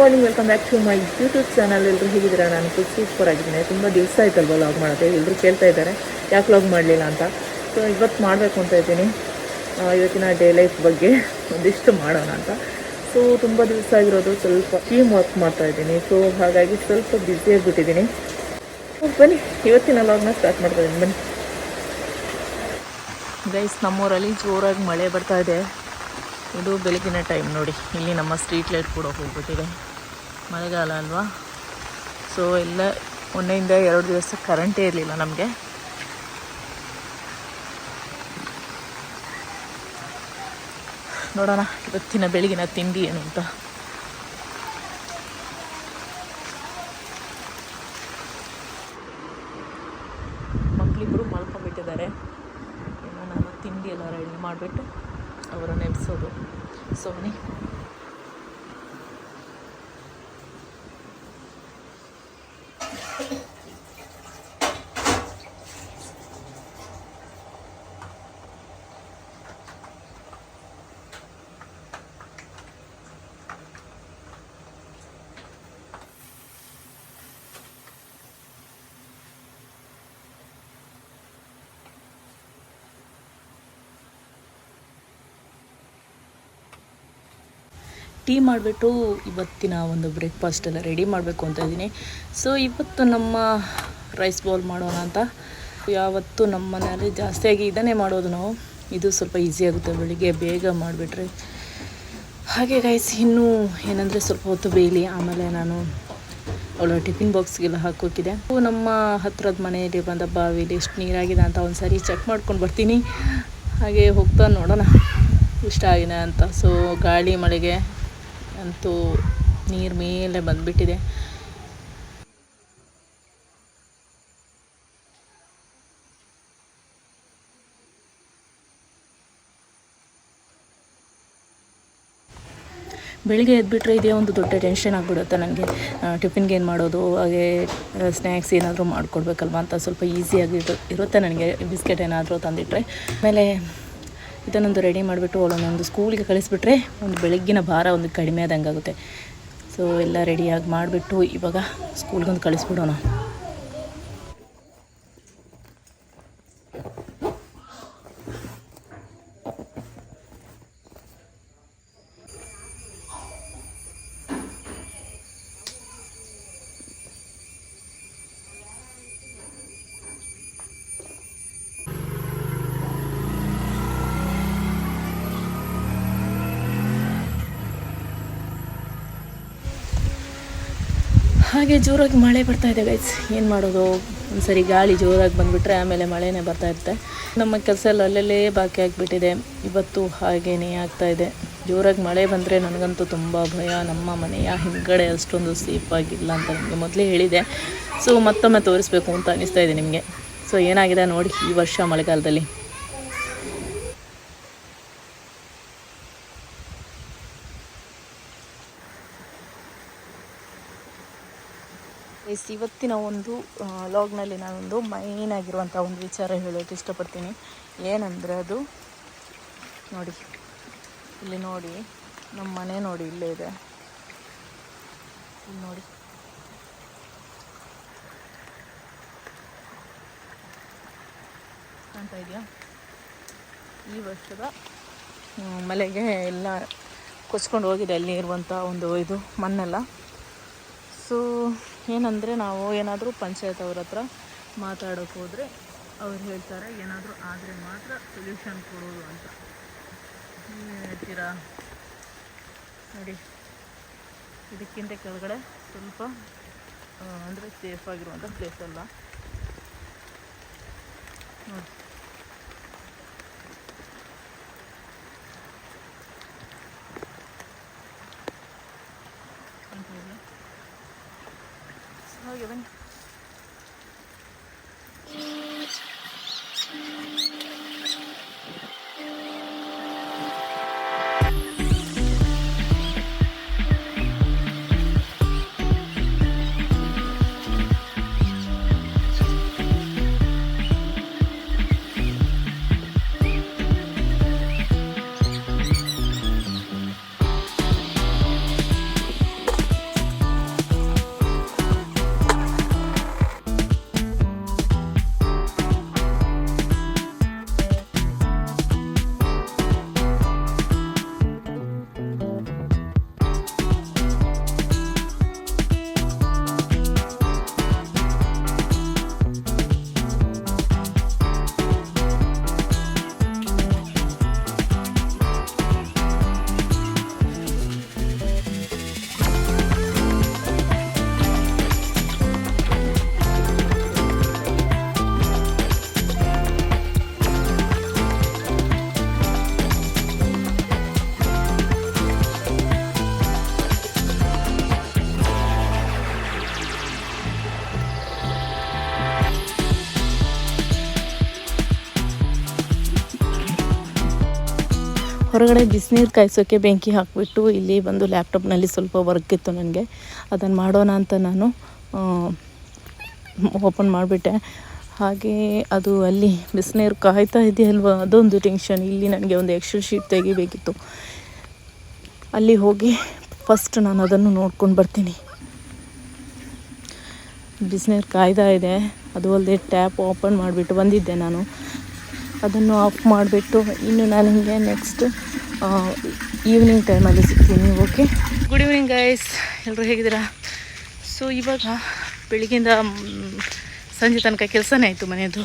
Morning welcome back to my YouTube channel ಎಲ್ಲರೂ ಹೇಗಿದ್ದೀರಾ? ನಾನು ಸೂಪರ್ ಆಗಿದ್ದೀನಿ. ತುಂಬ ದಿವಸ ಆಯ್ತಲ್ವ ಲಾಗ್ ಮಾಡೋದು ಎಲ್ಲರೂ ಕೇಳ್ತಾ ಇದ್ದಾರೆ. ಯಾಕೆ ಲಾಗ್ ಮಾಡಲಿಲ್ಲ ಅಂತ? ಸೊ ಇವತ್ತು ಮಾಡಬೇಕು ಅಂತ ಇದ್ದೀನಿ. ಇವತ್ತಿನ ಡೇ ಲೈಫ್ ಬಗ್ಗೆ ಒಂದಿಷ್ಟು ಮಾಡೋಣ ಅಂತ. ಸೊ ತುಂಬ ದಿವಸ ಆಗಿರೋದು. ಸ್ವಲ್ಪ ಟೀಮ್ ವರ್ಕ್ ಮಾಡ್ತಾ ಇದ್ದೀನಿ. ಸೊ ಹಾಗಾಗಿ ಸ್ವಲ್ಪ ಬ್ಯುಸಿ ಆಗಿಬಿಟ್ಟಿದ್ದೀನಿ. ಬನ್ನಿ. ಇವತ್ತಿನ ಲಾಗ್ನ ಸ್ಟಾರ್ಟ್ ಮಾಡ್ತಾ ಇದ್ದೀನಿ. ಬನ್ನಿ. ಗೈಸ್ ನಮ್ಮೂರಲ್ಲಿ ಜೋರಾಗಿ ಮಳೆ ಬರ್ತಾ ಇದೆ. ಇದು ಬೆಳಗಿನ ಟೈಮ್ ನೋಡಿ. ಇಲ್ಲಿ ನಮ್ಮ ಸ್ಟ್ರೀಟ್ ಲೈಟ್ ಕೂಡ ಹೋಗ್ಬಿಟ್ಟಿದೆ. ಮಳೆಗಾಲ ಅಲ್ವಾ? ಸೊ ಎಲ್ಲ ಮೊನ್ನೆಯಿಂದ ಎರಡು ದಿವಸ ಕರೆಂಟೇ ಇರಲಿಲ್ಲ ನಮಗೆ. ನೋಡೋಣ, ಇವತ್ತಿನ ಬೆಳಗಿನ ತಿಂಡಿ ಏನು ಅಂತ. ಮಕ್ಕಳಿಬ್ಬರು ಮಲ್ಕೊಂಡ್ಬಿಟ್ಟಿದ್ದಾರೆ. ಇನ್ನು ನಾನು ತಿಂಡಿ ಎಲ್ಲ ರೆಡಿ ಮಾಡಿಬಿಟ್ಟು ಅವರನ್ನು ನೆನೆಸೋದು ಸೊ ಟೀ ಮಾಡಿಬಿಟ್ಟು ಇವತ್ತಿನ ಒಂದು ಬ್ರೇಕ್ಫಾಸ್ಟ್ ಎಲ್ಲ ರೆಡಿ ಮಾಡಬೇಕು ಅಂತ ಇದ್ದೀನಿ. ಸೊ ಇವತ್ತು ನಮ್ಮ ರೈಸ್ ಬೌಲ್ ಮಾಡೋಣ ಅಂತ. ಯಾವತ್ತೂ ನಮ್ಮ ಮನೆಯಲ್ಲಿ ಜಾಸ್ತಿಯಾಗಿ ಇದನ್ನೇ ಮಾಡೋದು ನಾವು. ಇದು ಸ್ವಲ್ಪ ಈಸಿ ಆಗುತ್ತೆ, ಬೆಳಿಗ್ಗೆ ಬೇಗ ಮಾಡಿಬಿಟ್ರೆ. ಹಾಗೆ ಗೈಸ್ ಇನ್ನೂ ಏನಂದರೆ ಸ್ವಲ್ಪ ಹೊತ್ತು ಬೇಯಲಿ ಆಮೇಲೆ ನಾನು ಅವಳ ಟಿಫಿನ್ ಬಾಕ್ಸ್ಗೆಲ್ಲ ಹಾಕೋಕಿದೆ ನಮ್ಮ ಹತ್ರದ ಮನೆಯಲ್ಲಿ ಬಂದ ಬಾವಿಲಿ ಎಷ್ಟು ನೀರಾಗಿದೆ ಅಂತ ಒಂದು ಸಾರಿ ಚೆಕ್ ಮಾಡ್ಕೊಂಡು ಬರ್ತೀನಿ. ಹಾಗೆ ಹೋಗ್ತಾ ನೋಡೋಣ. ಇಷ್ಟ ಆಗಿದೆ ಅಂತ. ಸೊ ಗಾಳಿ, ಮಳೆಗೆ ಅಂತೂ ನೀರು ಮೇಲೆ ಬಂದುಬಿಟ್ಟಿದೆ. ಬೆಳಿಗ್ಗೆ ಎದ್ಬಿಟ್ರೆ ಇದೇ ಒಂದು ದೊಡ್ಡ ಟೆನ್ಷನ್ ಆಗಿಬಿಡುತ್ತೆ ನನಗೆ ಟಿಫಿನ್ಗೆ ಏನು ಮಾಡೋದು? ಹಾಗೆ ಸ್ನ್ಯಾಕ್ಸ್ ಏನಾದರೂ ಮಾಡಿಕೊಡ್ಬೇಕಲ್ವ ಅಂತ ಸ್ವಲ್ಪ ಈಸಿಯಾಗಿ ಇರುತ್ತೆ ನನಗೆ. ಬಿಸ್ಕೆಟ್ ಏನಾದರೂ ತಂದಿಟ್ಟರೆ ಆಮೇಲೆ ಇದನ್ನೊಂದು ರೆಡಿ ಮಾಡಿಬಿಟ್ಟು ಅವಳನ್ನೊಂದು ಸ್ಕೂಲಿಗೆ ಕಳಿಸ್ಬಿಟ್ರೆ ಒಂದು ಬೆಳಗ್ಗಿನ ಭಾರ ಒಂದು ಕಡಿಮೆ ಆದಂಗೆ ಆಗುತ್ತೆ ಸೊ ಎಲ್ಲ ರೆಡಿಯಾಗಿ ಮಾಡಿಬಿಟ್ಟು ಇವಾಗ ಸ್ಕೂಲ್ಗೊಂದು ಕಳಿಸ್ಬಿಡೋಣ. ಹಾಗೆ ಜೋರಾಗಿ ಮಳೆ ಬರ್ತಾ ಇದೆ ಗೈಸ್ ಏನು ಮಾಡೋದು? ಒಂದ್ಸರಿ ಗಾಳಿ ಜೋರಾಗಿ ಬಂದುಬಿಟ್ರೆ ಆಮೇಲೆ ಮಳೆನೇ ಬರ್ತಾ ಇರುತ್ತೆ. ನಮ್ಮ ಕೆಲಸ ಅಲ್ಲಲ್ಲೇ ಬಾಕಿ ಆಗಿಬಿಟ್ಟಿದೆ. ಇವತ್ತು ಹಾಗೇನೇ ಇದೆ. ಜೋರಾಗಿ ಮಳೆ ಬಂದರೆ ನನಗಂತೂ ತುಂಬ ಭಯ. ನಮ್ಮ ಮನೆಯ ಹಿಂದ್ಗಡೆ ಅಷ್ಟೊಂದು ಸೇಫ್ ಆಗಿಲ್ಲ ಅಂತ ನಿಮಗೆ ಮೊದಲೇ ಹೇಳಿದೆ. ಸೊ ಮತ್ತೊಮ್ಮೆ ತೋರಿಸ್ಬೇಕು ಅಂತ ಅನಿಸ್ತಾ ಇದೆ ನಿಮಗೆ. ಸೊ ಏನಾಗಿದೆ ನೋಡಿ ಈ ವರ್ಷ ಮಳೆಗಾಲದಲ್ಲಿ. ಎಸ್, ಇವತ್ತಿನ ಒಂದು ಲಾಗ್ನಲ್ಲಿ ನಾನೊಂದು ಮೈನ್ ಆಗಿರುವಂಥ ಒಂದು ವಿಚಾರ ಹೇಳೋಕ್ಕೆ ಇಷ್ಟಪಡ್ತೀನಿ. ಏನಂದರೆ ಅದು, ನೋಡಿ, ಇಲ್ಲಿ ನೋಡಿ ನಮ್ಮ ಮನೆ ನೋಡಿ, ಇಲ್ಲೇ ಇದೆ. ಇಲ್ಲಿ ನೋಡಿ. ಕಾಣ್ತಾ ಇದೆಯಾ? ಈ ವರ್ಷದ ಮಲೆಗೆ ಎಲ್ಲ ಕೊಚ್ಕೊಂಡು ಹೋಗಿದೆ ಅಲ್ಲಿ ಇರುವಂಥ ಒಂದು ಇದು ಮಣ್ಣೆಲ್ಲ. ಸೊ ಏನಂದರೆ ನಾವು ಏನಾದರೂ ಪಂಚಾಯತ್ ಅವ್ರ ಹತ್ರ ಮಾತಾಡೋಕೆ ಹೋದರೆ ಅವ್ರು ಹೇಳ್ತಾರೆ, ಏನಾದರೂ ಆದರೆ ಮಾತ್ರ ಸೊಲ್ಯೂಷನ್ ಕೊಡೋದು ಅಂತ. ಹೇಳ್ತೀರಾ? ನೋಡಿ, ಇದಕ್ಕಿಂತ ಕೆಳಗಡೆ ಸ್ವಲ್ಪ ಅಂದರೆ ಸೇಫ್ ಆಗಿರುವಂಥ ಪ್ಲೇಸ್ ಅಲ್ಲ. ನೋಡಿ ಕಾಣ್ತಾ ಇದೆಯಾ? ಹಾಗೆ ಹೊರಗಡೆ ಬಿಸಿನೀರು ಕಾಯಿಸೋಕ್ಕೆ ಬೆಂಕಿ ಹಾಕಿಬಿಟ್ಟು ಇಲ್ಲಿ ಬಂದು ಲ್ಯಾಪ್ಟಾಪ್ನಲ್ಲಿ ಸ್ವಲ್ಪ ವರ್ಕ್ ಇತ್ತು ನನಗೆ. ಅದನ್ನು ಮಾಡೋಣ ಅಂತ ನಾನು ಓಪನ್ ಮಾಡಿಬಿಟ್ಟೆ. ಹಾಗೆ ಅದು ಅಲ್ಲಿ ಬಿಸಿನೀರು ಕಾಯ್ತಾ ಇದೆಯಲ್ವ? ಅದೊಂದು ಟೆನ್ಷನ್. ಇಲ್ಲಿ ನನಗೆ ಒಂದು ಎಕ್ಸ್ಟ್ರಾ ಶೀಟ್ ತೆಗಿಬೇಕಿತ್ತು. ಅಲ್ಲಿ ಹೋಗಿ ಫಸ್ಟ್ ನಾನು ಅದನ್ನು ನೋಡ್ಕೊಂಡು ಬರ್ತೀನಿ. ಬಿಸಿನೀರು ಕಾಯ್ತಾ ಇದೆ. ಅದು ಅಲ್ಲದೆ ಟ್ಯಾಪ್ ಓಪನ್ ಮಾಡಿಬಿಟ್ಟು ಬಂದಿದ್ದೆ ನಾನು. ಅದನ್ನು ಆಫ್ ಮಾಡಿಬಿಟ್ಟು ಇನ್ನು ನಾನು ಹಿಂಗೆ ನೆಕ್ಸ್ಟ್ ಈವ್ನಿಂಗ್ ಟೈಮಲ್ಲಿ ಸಿಗ್ತೀನಿ ಓಕೆ ಗುಡ್ ಈವ್ನಿಂಗ್ ಗೈಸ್ ಎಲ್ಲರೂ ಹೇಗಿದ್ದೀರಾ? ಸೊ ಇವಾಗ ಬೆಳಗಿಂದ ಸಂಜೆ ತನಕ ಕೆಲಸನೇ ಆಯಿತು ಮನೆಯದು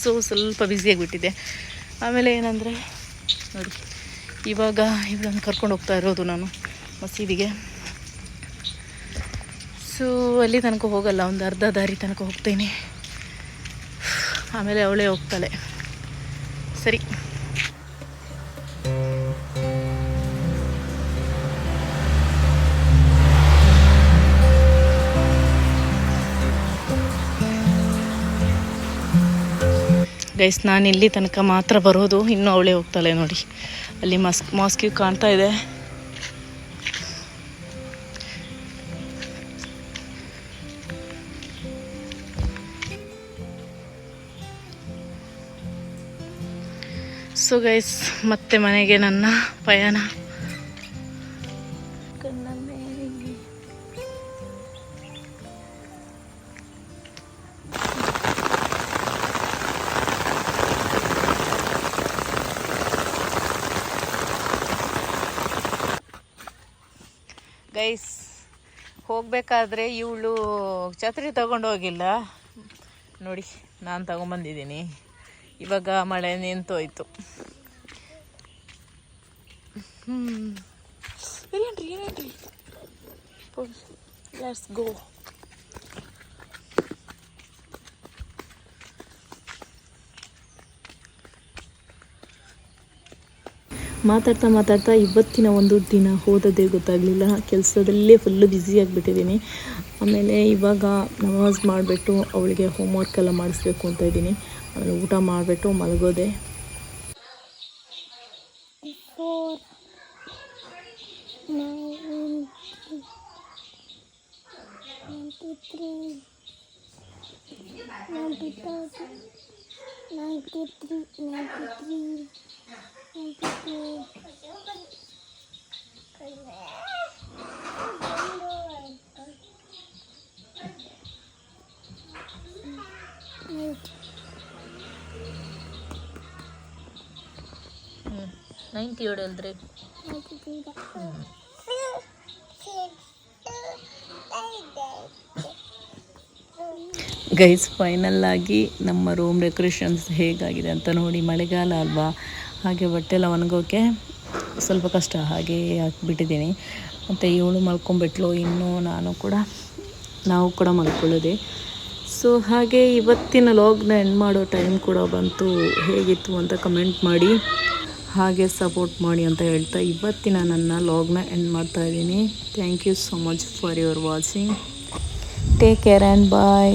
ಸೊ ಸ್ವಲ್ಪ ಬ್ಯುಸಿಯಾಗಿಬಿಟ್ಟಿದೆ ಆಮೇಲೆ ಏನಂದರೆ, ನೋಡಿ, ಇವಾಗ ಇವಳನ್ನು ಕರ್ಕೊಂಡು ಹೋಗ್ತಾ ಇರೋದು ನಾನು ಮಸೀದಿಗೆ. ಸೊ ಅಲ್ಲಿ ತನಕ ಹೋಗಲ್ಲ, ಒಂದು ಅರ್ಧ ದಾರಿ ತನಕ ಹೋಗ್ತೀನಿ. ಆಮೇಲೆ ಅವಳೇ ಹೋಗ್ತಾಳೆ. ಸರಿ. ಗೈಸ್ ನಾನು ಇಲ್ಲಿ ತನಕ ಮಾತ್ರ ಬರೋದು. ಇನ್ನೂ ಅವಳೇ ಹೋಗ್ತಾಳೆ ನೋಡಿ. ಅಲ್ಲಿ ಮಸ್ಕ್ ಮಾಸ್ಕ್ಯೂ ಕಾಣ್ತಾ ಇದೆ. ಸೊ ಗೈಸ್ ಮತ್ತೆ ಮನೆಗೆ ನನ್ನ ಪಯಣ. ಗೈಸ್ ಹೋಗಬೇಕಾದ್ರೆ ಇವಳು ಛತ್ರಿ ತಗೊಂಡೋಗಿಲ್ಲ ನೋಡಿ ನಾನು ತಗೊಂಬಂದಿದ್ದೀನಿ ಇವಾಗ ಮಳೆ ನಿಂತೋಯ್ತು. ಹ್ಞೂ ಏನೇನ್ರಿ? ಲೆಟ್ಸ್ ಗೋ ಮಾತಾಡ್ತಾ ಮಾತಾಡ್ತಾ ಇವತ್ತಿನ ಒಂದು ದಿನ ಹೋದದೇ ಗೊತ್ತಾಗಲಿಲ್ಲ. ಕೆಲಸದಲ್ಲೇ ಫುಲ್ಲು ಬ್ಯುಸಿ ಆಗಿಬಿಟ್ಟಿದ್ದೀನಿ. ಆಮೇಲೆ ಇವಾಗ ನಮಾಜ್ ಮಾಡಿಬಿಟ್ಟು ಅವಳಿಗೆ ಹೋಮ್ವರ್ಕ್ ಎಲ್ಲ ಮಾಡಿಸ್ಬೇಕು ಅಂತ ಇದ್ದೀನಿ. ಆಮೇಲೆ ಊಟ ಮಾಡಿಬಿಟ್ಟು ಮಲಗೋದೆ ಏಳು ಹೇಳಿದ್ರೆ ಗೈಸ್ ಫೈನಲ್ ಆಗಿ ನಮ್ಮ ರೂಮ್ ಡೆಕೋರೇಷನ್ಸ್ ಹೇಗಾಗಿದೆ ಅಂತ ನೋಡಿ ಮಳೆಗಾಲ ಅಲ್ವಾ? ಹಾಗೆ ಬಟ್ಟೆ ಎಲ್ಲ ಒಣಗೋಕೆ ಸ್ವಲ್ಪ ಕಷ್ಟ, ಹಾಗೆ ಹಾಕಿಬಿಟ್ಟಿದ್ದೀನಿ. ಮತ್ತು ಇವಳು ಮಲ್ಕೊಂಬಿಟ್ಲು ಇನ್ನೂ ನಾನು ಕೂಡ, ನಾವು ಕೂಡ ಮಲ್ಕೊಳ್ಳೋದೆ. ಸೊ ಹಾಗೆ ಇವತ್ತಿನ ಲಾಗ್ನ ಎಂಡ್ ಮಾಡೋ ಟೈಮ್ ಕೂಡ ಬಂತು. ಹೇಗಿತ್ತು ಅಂತ ಕಮೆಂಟ್ ಮಾಡಿ. ಹಾಗೆ ಸಪೋರ್ಟ್ ಮಾಡಿ ಅಂತ ಹೇಳ್ತಾ ಇವತ್ತಿನ ನನ್ನ ಲಾಗ್ನ ಎಂಡ್ ಮಾಡ್ತಾ ಇದ್ದೀನಿ. Thank you so much for your watching take care and bye